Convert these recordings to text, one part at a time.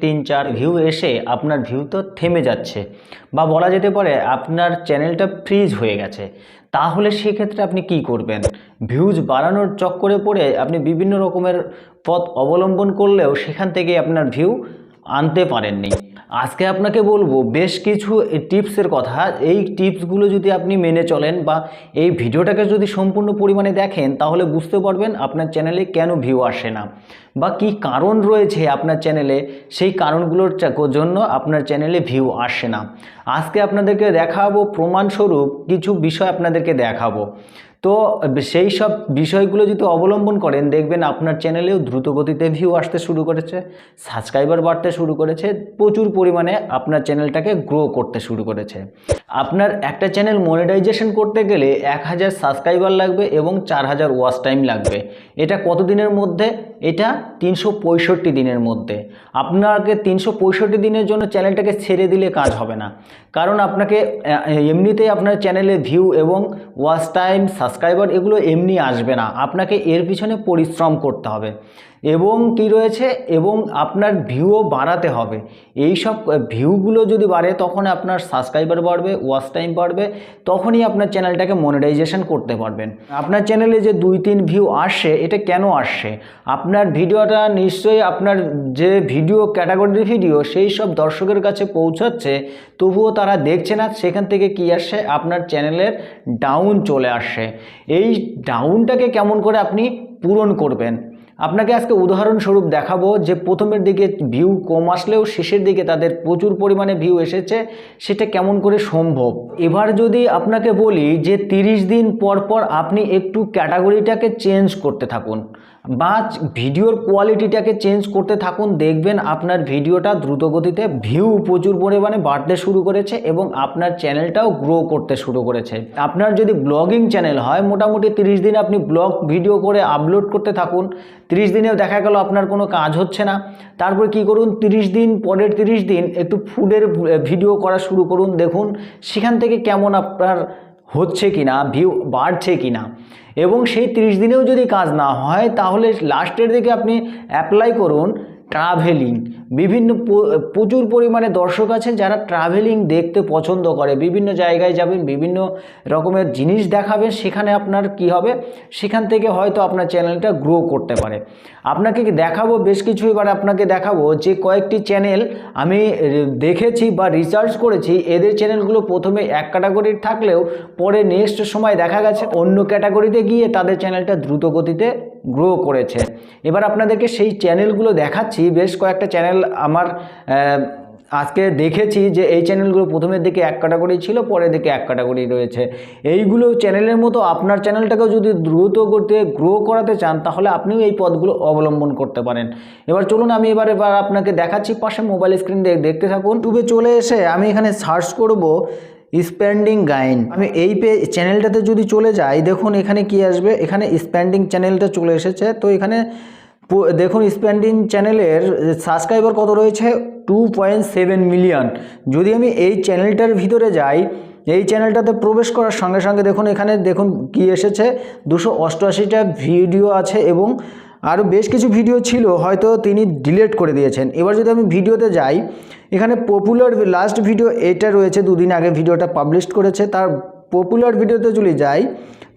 তিন চার ভিউ এসে আপনার ভিউ তো থেমে যাচ্ছে। বা বলা যেতে পারে আপনার চ্যানেলটা ফ্রিজ হয়ে গেছে। তাহলে সেক্ষেত্রে আপনি কি করবেন? ভিউজ বাড়ানোর চক্করে পড়ে আপনি বিভিন্ন রকমের পথ অবলম্বন করলেও সেখান থেকে আপনার ভিউ আনতে পারেননি। আজকে আপনাকে বলব, বেশ কিছু টিপসের কথা। এই টিপসগুলো যদি আপনি মেনে চলেন বা এই ভিডিওটাকে যদি সম্পূর্ণ পরিমাণে দেখেন, তাহলে বুঝতে পারবেন আপনার চ্যানেলে কেন ভিউ আসে না বা কি কারণ রয়েছে আপনার চ্যানেলে। সেই কারণগুলোর জন্য আপনার চ্যানেলে ভিউ আসে না। আজকে আপনাদেরকে দেখাবো প্রমাণস্বরূপ কিছু বিষয় আপনাদেরকে দেখাবো। তো সেই সব বিষয়গুলো যদি অবলম্বন করেন, দেখবেন আপনার চ্যানেলেও দ্রুতগতিতে ভিউ আসতে শুরু করেছে সাবস্ক্রাইবার বাড়তে শুরু করেছে, প্রচুর পরিমাণে আপনার চ্যানেলটাকে গ্রো করতে শুরু করেছে। আপনার একটা চ্যানেল মনিটাইজেশন করতে গেলে এক হাজার সাবস্ক্রাইবার লাগবে এবং চার হাজার ওয়াচ টাইম লাগবে। এটা কতদিনের মধ্যে? এটা তিনশো পঁয়ষট্টি দিনের মধ্যে। আপনাকে তিনশো পঁয়ষট্টি দিনের জন্য চ্যানেলটাকে ছেড়ে দিলে কাজ হবে না। কারণ আপনাকে এমনিতেই আপনার চ্যানেলে ভিউ এবং ওয়াচ টাইম, সাবস্ক্রাইবার এগুলো এমনি আসবে না। আপনাকে এর পিছনে পরিশ্রম করতে হবে। এবং কি রয়েছে? এবং আপনার ভিউও বাড়াতে হবে। এই সব ভিউগুলো যদি বাড়ে তখন আপনার সাবস্ক্রাইবার বাড়বে ওয়াচ টাইম বাড়বে, তখনই আপনার চ্যানেলটাকে মনিটাইজেশন করতে পারবেন। আপনার চ্যানেলে যে দুই তিন ভিউ আসছে এটা কেন আসছে আপনার ভিডিওটা নিশ্চয়ই আপনার যে ভিডিও ক্যাটাগরির ভিডিও সেই সব দর্শকের কাছে পৌঁছাচ্ছে, তবুও তারা দেখছে না, সেখান থেকে কি আসছে আপনার চ্যানেলের ডাউন চলে আসছে এই ডাউনটাকে কেমন করে আপনি পূরণ করবেন? আপনাকে আজকে উদাহরণস্বরূপ দেখাবো যে প্রথমের দিকে ভিউ কম আসলেও শেষের দিকে তাদের প্রচুর পরিমাণে ভিউ এসেছে, সেটা কেমন করে সম্ভব? এবার যদি আপনাকে বলি যে তিরিশ দিন পর পর আপনি একটু ক্যাটাগরিটাকে চেঞ্জ করতে থাকুন। বা ভিডিওর কোয়ালিটিটাকে চেঞ্জ করতে থাকুন, দেখবেন আপনার ভিডিওটা দ্রুতগতিতে ভিউ প্রচুর পরিমাণে বাড়তে শুরু করেছে এবং আপনার চ্যানেলটাও গ্রো করতে শুরু করেছে। আপনার যদি ব্লগিং চ্যানেল হয়, মোটামুটি তিরিশ দিন আপনি ব্লগ ভিডিও করে আপলোড করতে থাকুন। তিরিশ দিনেও দেখা গেল আপনার কোনো কাজ হচ্ছে না। তারপর কি করুন, তিরিশ দিন, পরের তিরিশ দিন একটু ফুডের ভিডিও করা শুরু করুন, দেখুন সেখান থেকে কেমন আপনার হচ্ছে কি না ভিউ বাড়ছে কি না এবং সেই তিরিশ দিনেও যদি কাজ না হয়, তাহলে লাস্টের দিকে আপনি অ্যাপ্লাই করুন ট্রাভেলিং বিভিন্ন প্রচুর পরিমাণে দর্শক আছেন যারা ট্রাভেলিং দেখতে পছন্দ করে। বিভিন্ন জায়গায় যাবেন, বিভিন্ন রকমের জিনিস দেখাবেন, সেখানে আপনার কি হবে? সেখান থেকে হয়তো আপনার চ্যানেলটা গ্রো করতে পারে। আপনাকে দেখাবো? বেশ কিছু এবার আপনাকে দেখাবো যে কয়েকটি চ্যানেল আমি দেখেছি বা রিসার্চ করেছি। এদের চ্যানেলগুলো প্রথমে এক ক্যাটাগরির থাকলেও পরে নেক্সট সময় দেখা গেছে অন্য ক্যাটাগরিতে গিয়ে তাদের চ্যানেলটা দ্রুত গতিতে গ্রো করেছে। এবার আপনাদেরকে সেই চ্যানেলগুলো দেখাচ্ছি। বেশ কয়েকটা চ্যানেল আমার আজকে দেখেছি যে এই চ্যানেলগুলো প্রথমের দিকে এক ক্যাটাগরি ছিল, পরের দিকে এক ক্যাটাগরি রয়েছে। এইগুলো চ্যানেলের মতো আপনার চ্যানেলটাকেও যদি দ্রুত করতে গ্রো করাতে চান, তাহলে আপনিও এই পদগুলো অবলম্বন করতে পারেন। এবার চলুন আমি এবার এবার আপনাকে দেখাচ্ছি, পাশে মোবাইল স্ক্রিন দেখতে থাকুন। ইউটিউবে চলে এসে আমি এখানে সার্চ করব স্প্যান্ডিং গাইন আমি এই পে চ্যানেলটাতে যদি চলে যাই, দেখুন এখানে কি আসবে? এখানে স্প্যান্ডিং চ্যানেলটা চলে এসেছে। তো এখানে দেখুন স্প্যান্ডিং চ্যানেলের সাবস্ক্রাইবার কত রয়েছে? টু পয়েন্ট সেভেন মিলিয়ন যদি আমি এই চ্যানেলটার ভিতরে যাই, এই চ্যানেলটাতে প্রবেশ করার সঙ্গে সঙ্গে দেখুন, এখানে দেখুন কি এসেছে? দুশো অষ্টআশিটা ভিডিও আছে এবং আরও বেশ কিছু ভিডিও ছিল, হয়তো তিনি ডিলিট করে দিয়েছেন। এবার যদি আমি ভিডিওতে যাই, এখানে পপুলার লাস্ট ভিডিও এটা রয়েছে, দুদিন আগে ভিডিওটা পাবলিশ করেছে। তার পপুলার ভিডিওতে চলে যাই,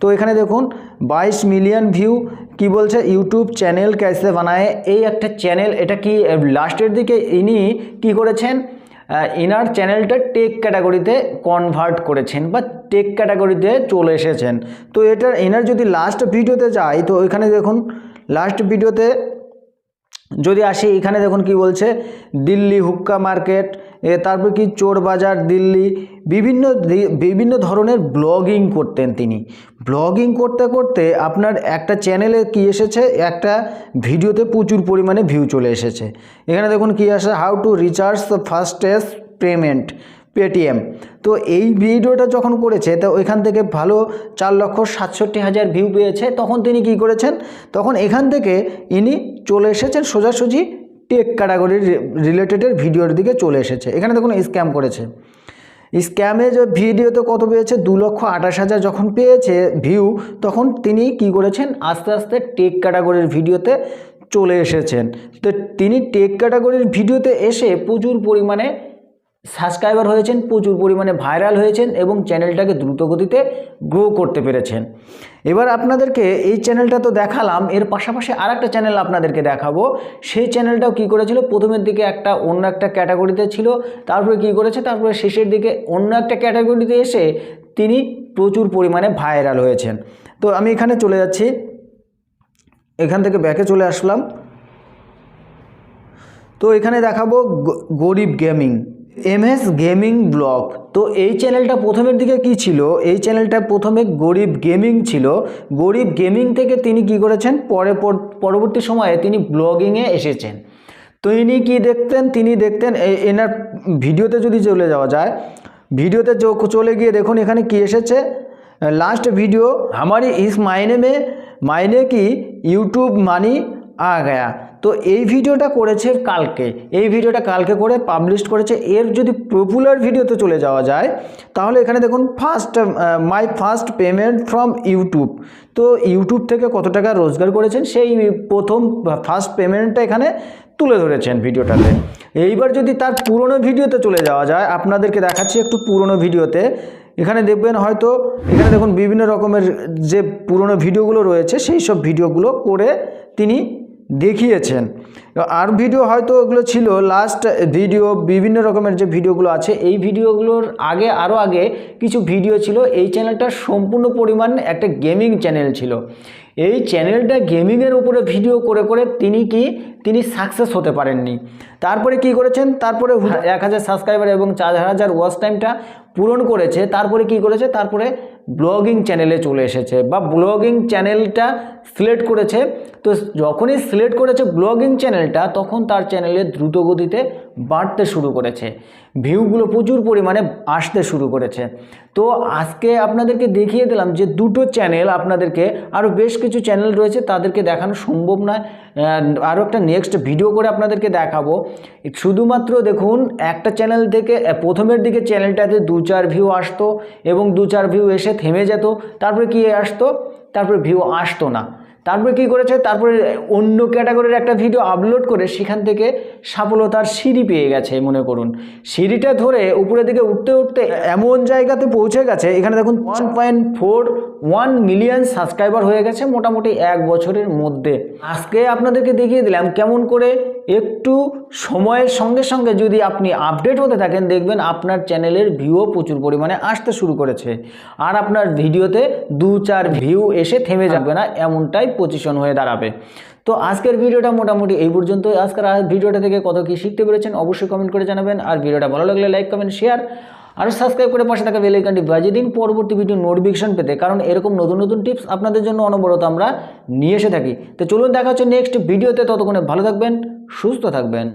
তো এখানে দেখুন, বাইশ মিলিয়ন ভিউ কি বলছে ইউটিউব চ্যানেল ক্যাসে বানায় এই একটা চ্যানেল এটা কি লাস্টের দিকে ইনি কি করেছেন? ইনার চ্যানেলটা টেক ক্যাটাগরিতে কনভার্ট করেছেন বা টেক ক্যাটাগরিতে চলে এসেছেন। তো এটা এনার যদি লাস্ট ভিডিওতে যাই, তো এখানে দেখুন লাস্ট ভিডিওতে যদি আসি, এখানে দেখুন কি বলছে, দিল্লি হুক্কা মার্কেট তারপর কি চোর বাজার দিল্লি, বিভিন্ন বিভিন্ন ধরনের ব্লগিং করতেন তিনি। ব্লগিং করতে করতে আপনার একটা চ্যানেলে কি এসেছে, একটা ভিডিওতে প্রচুর পরিমাণে ভিউ চলে এসেছে। এখানে দেখুন কি আসে how to recharge the fastest payment Paytm. তো এই ভিডিওটা যখন করেছে, তো ওইখান থেকে ভালো চার লক্ষ সাতষট্টি হাজার ভিউ পেয়েছে। তখন তিনি কি করেছেন? তখন এখান থেকে ইনি চলে এসেছেন সোজাসুজি টেক ক্যাটাগরির রিলেটেডের ভিডিওর দিকে চলে এসেছে। এখানে দেখুন স্ক্যাম করেছে। স্ক্যামে যে ভিডিওতে কত পেয়েছে? দু লক্ষ আঠাশ হাজার যখন পেয়েছে ভিউ তখন তিনি কি করেছেন? আস্তে আস্তে টেক ক্যাটাগরির ভিডিওতে চলে এসেছেন। তো তিনি টেক ক্যাটাগরির ভিডিওতে এসে প্রচুর পরিমাণে সাবস্ক্রাইবার হয়েছেন, প্রচুর পরিমাণে ভাইরাল হয়েছেন এবং চ্যানেলটাকে দ্রুত গতিতে গ্রো করতে পেরেছেন। এবার আপনাদেরকে এই চ্যানেলটা তো দেখালাম, এর পাশাপাশি আর একটা চ্যানেল আপনাদেরকে দেখাবো। সেই চ্যানেলটাও কি করেছিল? প্রথমের দিকে একটা অন্য একটা ক্যাটাগরিতে ছিল, তারপরে কি করেছে? তারপরে শেষের দিকে অন্য একটা ক্যাটাগরিতে এসে তিনি প্রচুর পরিমাণে ভাইরাল হয়েছেন। তো আমি এখানে চলে যাচ্ছি। এখান থেকে ব্যাকে চলে আসলাম। তো এখানে দেখাবো গরিব গেমিং এমএস গেমিং ব্লগ। তো এই চ্যানেলটা প্রথমের দিকে কি ছিল? এই চ্যানেলটা প্রথমে গরিব গেমিং ছিল। গরিব গেমিং থেকে তিনি কি করেছেন? পরে পরবর্তী সময়ে তিনি ব্লগিংয়ে এসেছেন। তো ইনি কী দেখতেন? তিনি দেখতেন এনার ভিডিওতে যদি চলে যাওয়া যায়, ভিডিওতে চলে গিয়ে দেখুন এখানে কি এসেছে। লাস্ট ভিডিও, আমারই ইস মাইনে মে মাইনে কি, ইউটিউব মানি আ গয়া। তো এই ভিডিওটা করেছে কালকে। এই ভিডিওটা কালকে করে পাবলিশ করেছে। এর যদি পপুলার ভিডিওতে চলে যাওয়া যায়, তাহলে এখানে দেখুন first my first payment from YouTube তো ইউটিউব থেকে কত টাকা রোজগার করেছেন, সেই প্রথম ফার্স্ট পেমেন্টটা এখানে তুলে ধরেছেন ভিডিওটাতে। এইবার যদি তার পুরনো ভিডিওতে চলে যাওয়া যায়, আপনাদেরকে দেখাচ্ছি একটু পুরনো ভিডিওতে। এখানে দেখবেন হয়তো, এখানে দেখুন বিভিন্ন রকমের যে পুরনো ভিডিওগুলো রয়েছে, সেই সব ভিডিওগুলো করে তিনি দেখিয়েছেন। আর ভিডিও হয়তো ওগুলো ছিল লাস্ট ভিডিও বিভিন্ন রকমের যে ভিডিওগুলো আছে এই ভিডিওগুলোর আগে আরও আগে কিছু ভিডিও ছিল। এই চ্যানেলটা সম্পূর্ণ পরিমাণ একটা গেমিং চ্যানেল ছিল। এই চ্যানেলটা গেমিংয়ের উপরে ভিডিও করে করে তিনি কি তিনি সাকসেস হতে পারেননি। তারপরে কি করেছেন? তারপরে এক হাজার সাবস্ক্রাইবার এবং চার হাজার ওয়াচ টাইমটা পূরণ করেছে। তারপরে কি করেছে? তারপরে ব্লগিং চ্যানেলে চলে এসেছে। বা ব্লগিং চ্যানেলটা সিলেক্ট করেছে। তো যখনই সিলেক্ট করেছে ব্লগিং চ্যানেলটা, তখন তার চ্যানেলে দ্রুত গতিতে বাড়তে শুরু করেছে। ভিউগুলো প্রচুর পরিমাণে আসতে শুরু করেছে। তো আজকে আপনাদেরকে দেখিয়ে দিলাম যে দুটো চ্যানেল আপনাদেরকে, আরও বেশ কিছু চ্যানেল রয়েছে, তাদেরকে দেখানো সম্ভব নয়। আরও একটা নেক্সট ভিডিও করে আপনাদেরকে দেখাবো। শুধুমাত্র দেখুন, একটা চ্যানেল থেকে প্রথমের দিকে চ্যানেলটাতে দু চার ভিউ আসতো এবং দু চার ভিউ এসে থেমে যেত। তারপরে কি আসতো? তারপরে ভিউ আসতো না। তারপরে কি করেছে? তারপরে অন্য ক্যাটাগরির একটা ভিডিও আপলোড করে সেখান থেকে সফলতার সিঁড়ি পেয়ে গেছে মনে করুন। সিঁড়িটা ধরে উপরের দিকে উঠতে উঠতে এমন জায়গাতে পৌঁছে গেছে, এখানে দেখুন one point four one million subscriber হয়ে গেছে মোটামুটি এক বছরের মধ্যে। আজকে আপনাদেরকে দেখিয়ে দিলাম কেমন করে একটু সময়ের সঙ্গে সঙ্গে যদি আপনি আপডেট হতে থাকেন, দেখবেন আপনার চ্যানেলের ভিউও প্রচুর পরিমাণে আসতে শুরু করেছে। আর আপনার ভিডিওতে দু চার ভিউ এসে থেমে যাবে না, এমনটাই পজিশন হয়ে দাঁড়াবে। তো আজকের ভিডিওটা মোটামুটি এই পর্যন্ত আজকের ভিডিওটা থেকে কত কি শিখতে পেরেছেন অবশ্যই কমেন্ট করে জানাবেন। আর ভিডিওটা ভালো লাগলে লাইক কমেন্ট শেয়ার আর সাবস্ক্রাইব করে পাশে থাকা বেল আইকনটি বাজিয়ে দিন পরবর্তী ভিডিও নোটিফিকেশন পেতে। কারণ এরকম নতুন নতুন টিপস আপনাদের জন্য অনবরত আমরা নিয়ে এসে থাকি। তো চলুন দেখা হচ্ছে নেক্সট ভিডিওতে ততক্ষণে ভালো থাকবেন। সুস্থ থাকবেন।